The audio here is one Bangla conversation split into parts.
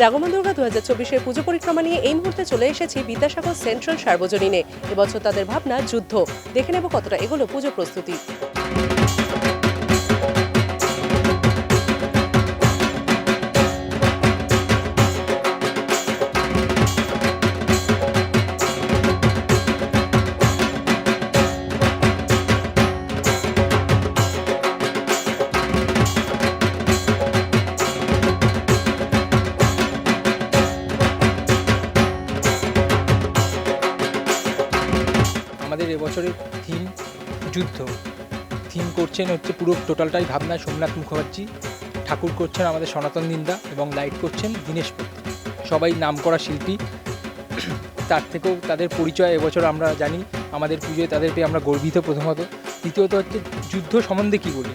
জাগমন দুর্গা দু হাজার চব্বিশের পুজো পরিক্রমা নিয়ে এই মুহূর্তে চলে এসেছি বিদ্যাসাগর সেন্ট্রাল সার্বজনীনে। এবছর তাদের ভাবনা যুদ্ধ। দেখে নেব কতটা এগুলো পুজো প্রস্তুতি। এবছরের থিম যুদ্ধ। থিম করছেন হচ্ছে পুরো টোটালটাই ভাবনা সোমনাথ মুখার্জি, ঠাকুর করছেন আমাদের সনাতন নিন্দা এবং লাইট করছেন দীনেশ সবাই নামকরা শিল্পী, তার থেকেও তাদের পরিচয় এবছর আমরা জানি, আমাদের পুজোয় তাদের পেয়ে আমরা গর্বিত প্রথমত। দ্বিতীয়ত হচ্ছে যুদ্ধ সম্বন্ধে কী বলি?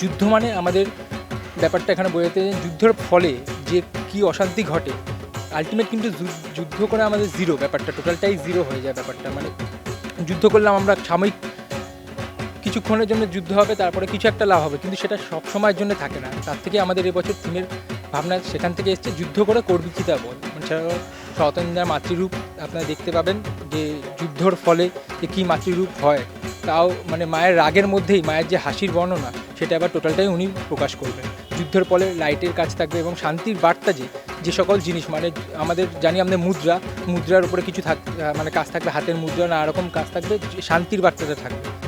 যুদ্ধ মানে আমাদের ব্যাপারটা এখানে বোঝাতে যুদ্ধের ফলে যে কি অশান্তি ঘটে আলটিমেট কিন্তু যুদ্ধ করে আমাদের জিরো ব্যাপারটা টোটালটাই জিরো হয়ে যায় ব্যাপারটা। মানে যুদ্ধ করলাম আমরা সাময়িক কিছুক্ষণের জন্য যুদ্ধ হবে, তারপরে কিছু একটা লাভ হবে। কিন্তু সেটা সব সময়ের জন্য থাকে না। তার থেকে আমাদের এবছর থিমের ভাবনা সেখান থেকে এসছে যুদ্ধ করে করবি কি তা বল। মানে সেটা সতন্দার মাতৃরূপ আপনারা দেখতে পাবেন যে যুদ্ধর ফলে যে কী মাতৃরূপ হয়, তাও মানে মায়ের রাগের মধ্যেই, মায়ের যে হাসির বর্ণনা, সেটা আবার টোটালটাই উনি প্রকাশ করবেন। যুদ্ধের ফলে লাইটের কাজ থাকবে এবং শান্তির বার্তা যে যে সকল জিনিস মানে আমাদের জানি আমাদের মুদ্রা, মুদ্রার উপরে কিছু থাক মানে কাজ থাকবে, হাতের মুদ্রা, নানা রকম কাজ থাকবে শান্তির বার্তাটা থাকবে।